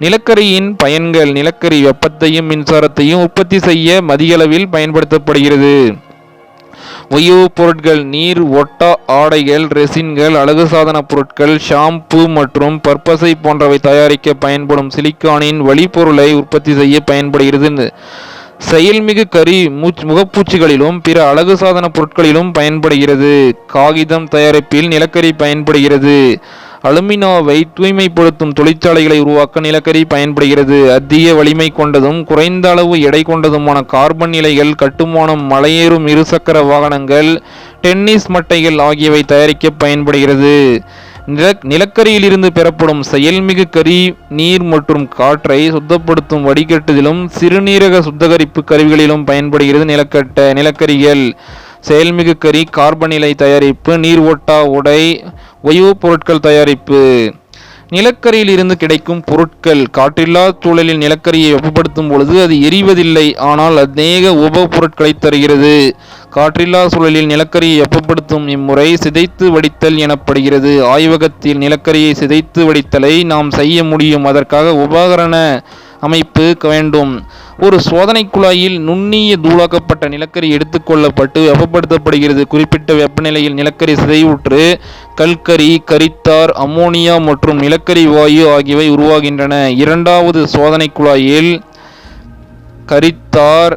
நிலக்கரியின் பயன்கள் நிலக்கரி வெப்பத்தையும் மின்சாரத்தையும் உற்பத்தி செய்ய மதியளவில் பயன்படுத்தப்படுகிறது. உயவுப் பொருட்கள் நீர் ஒட்டா ஆடைகள் ரெசின்கள் அழகு சாதன பொருட்கள் ஷாம்பு மற்றும் பற்பசை போன்றவை தயாரிக்க பயன்படும் சிலிக்கானின் வழிப்பொருளை உற்பத்தி செய்ய பயன்படுகிறது. செயல்மிகு கரி மூச் முகப்பூச்சிகளிலும் பிற அழகு சாதன பொருட்களிலும் பயன்படுகிறது. காகிதம் தயாரிப்பில் நிலக்கரி பயன்படுகிறது. அலுமினாவை தூய்மைப்படுத்தும் தொழிற்சாலைகளை உருவாக்க நிலக்கரி பயன்படுகிறது. அதிக வலிமை கொண்டதும் குறைந்த அளவு எடை கொண்டதுமான கார்பன் நிலைகள் கட்டுமானம் மலையேறும் இருசக்கர வாகனங்கள் டென்னிஸ் மட்டைகள் ஆகியவை தயாரிக்க பயன்படுகிறது. நில நிலக்கரியிலிருந்து பெறப்படும் செயல்மிகு கரி நீர் மற்றும் காற்றை சுத்தப்படுத்தும் வடிகட்டுதலும் சிறுநீரக சுத்தகரிப்பு கருவிகளிலும் பயன்படுகிறது நிலக்கட்ட நிலக்கரிகள். செயல்மிகு கரி கார்பன் நிலை தயாரிப்பு நீர் ஓட்டா உடை உயவுப் பொருட்கள் தயாரிப்பு. நிலக்கரியில் இருந்து கிடைக்கும் பொருட்கள் காற்றில்லா சூழலில் நிலக்கரியை வெப்பப்படுத்தும் பொழுது அது எரிவதில்லை ஆனால் அநேக உப பொருட்களை தருகிறது. காற்றில்லா சூழலில் நிலக்கரியை வெப்பப்படுத்தும் இம்முறை சிதைத்து வடித்தல் எனப்படுகிறது. ஆய்வகத்தில் நிலக்கரியை சிதைத்து வடித்தலை நாம் செய்ய முடியும். அதற்காக உபகரண அமைப்பு வேண்டும். ஒரு சோதனை குழாயில் நுண்ணிய தூளாக்கப்பட்ட நிலக்கரி எடுத்துக்கொள்ளப்பட்டு வெப்பப்படுத்தப்படுகிறது. குறிப்பிட்ட வெப்பநிலையில் நிலக்கரி சிதைவுற்று கல்கரி கரித்தார் அம்மோனியா மற்றும் நிலக்கரி வாயு ஆகியவை உருவாகின்றன. இரண்டாவது சோதனை குழாயில் கரித்தார்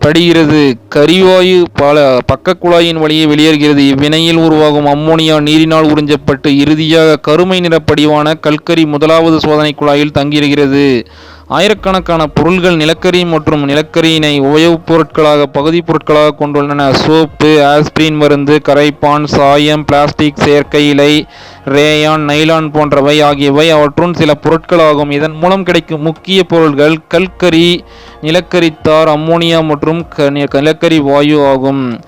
படுகிறது. கரிவாயு பல பக்கக்குழாயின் வழியே வெளியேறுகிறது. இவ்வினையில் உருவாகும் அம்மோனியா நீரினால் உறிஞ்சப்பட்டு இறுதியாக கருமை நிற படிவான கல்கரி முதலாவது சோதனை குழாயில் தங்கியிருக்கிறது. ஆயிரக்கணக்கான பொருள்கள் நிலக்கரி மற்றும் நிலக்கரியினை உபயோகப் பொருட்களாக பகுதிப் பொருட்களாக கொண்டுள்ளன. சோப்பு ஆஸ்பிரின் மருந்து கரைப்பான் சாயம் பிளாஸ்டிக் செயற்கை இலை ரேயான் நைலான் போன்றவை ஆகியவை அவற்றுள் சில பொருட்களாகும். இதன் மூலம் கிடைக்கும் முக்கிய பொருள்கள் கல்கரி நிலக்கரித்தார் அம்மோனியா மற்றும் க- நிலக்கரி வாயு ஆகும்.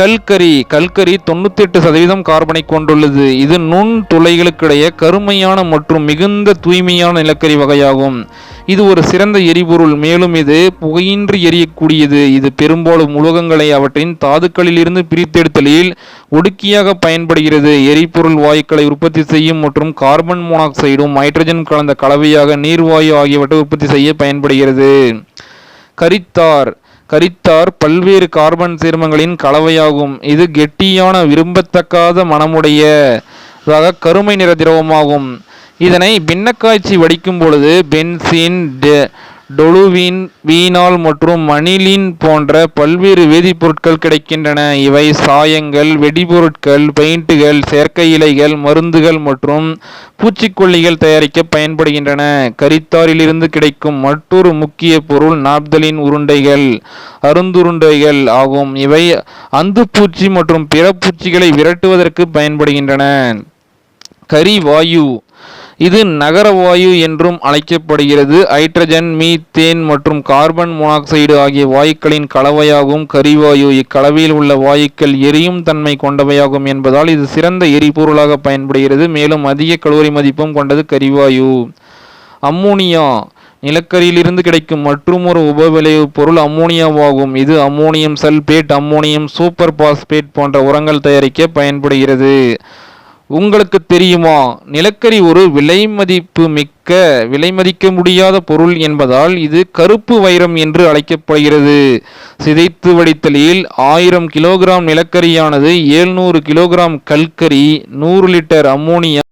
கல்கரி கல்கரி தொண்ணூத்தெட்டு சதவீதம் கார்பனை கொண்டுள்ளது. இது நுண் துளைகளுக்கிடையே கருமையான மற்றும் மிகுந்த தூய்மையான நிலக்கரி வகையாகும். இது ஒரு சிறந்த எரிபொருள் மேலும் இது புகையின்றி எரியக்கூடியது. இது பெரும்பாலும் உலோகங்களை அவற்றின் தாதுக்களிலிருந்து பிரித்தெடுத்தலில் ஒடுக்கியாக பயன்படுகிறது. எரிபொருள் வாயுக்களை உற்பத்தி செய்யும் மற்றும் கார்பன் மோனாக்சைடும் ஹைட்ரஜன் கலந்த கலவையாக நீர்வாயு ஆகியவற்றை உற்பத்தி செய்ய பயன்படுகிறது. கரித்தார் கரித்தார் பல்வேறு கார்பன் சேர்மங்களின் கலவையாகும். இது கெட்டியான விரும்பத்தக்காத மணமுடைய கருமை நிற திரவமாகும். இதனை பின்னக்காய்ச்சி வடிக்கும் பொழுது பென்சின் டெ- டொலுவின் வீணால் மற்றும் மணிலின் போன்ற பல்வேறு வேதிப்பொருட்கள் கிடைக்கின்றன. இவை சாயங்கள் வெடிபொருட்கள் பெயிண்டுகள் செயற்கை இலைகள் மருந்துகள் மற்றும் பூச்சிக்கொல்லிகள் தயாரிக்க பயன்படுகின்றன. கரித்தாரிலிருந்து கிடைக்கும் மற்றொரு முக்கிய பொருள் நாப்தலின் உருண்டைகள் அருந்துருண்டைகள் ஆகும். இவை அந்துப்பூச்சி மற்றும் பிற பூச்சிகளை விரட்டுவதற்கு பயன்படுகின்றன. கரிவாயு இது நகரவாயு என்றும் அழைக்கப்படுகிறது. ஹைட்ரஜன் மீத்தேன் மற்றும் கார்பன் மோனாக்சைடு ஆகிய வாயுக்களின் கலவையாகும் கரிவாயு இக்கலவையில் உள்ள வாயுக்கள் எரியும் தன்மை கொண்டவையாகும் என்பதால் இது சிறந்த எரிபொருளாக பயன்படுகிறது. மேலும் அதிக கலோரி மதிப்பும் கொண்டது கரிவாயு. அம்மோனியா நிலக்கரியிலிருந்து கிடைக்கும் மற்றுமொரு உபவிளைவு பொருள் அம்மோனியாவாகும். இது ammonium sulphate ammonium super phosphate போன்ற உரங்கள் தயாரிக்க பயன்படுகிறது. உங்களுக்கு தெரியுமா? நிலக்கரி ஒரு விலை மதிப்பு மிக்க விலை மதிக்க முடியாத பொருள் என்பதால் இது கருப்பு வைரம் என்று அழைக்கப்படுகிறது. சிதைத்து வடித்தலில் ஆயிரம் கிலோகிராம் நிலக்கரியானது 700 கிலோகிராம் கல்கரி நூறு லிட்டர் அம்மோனியா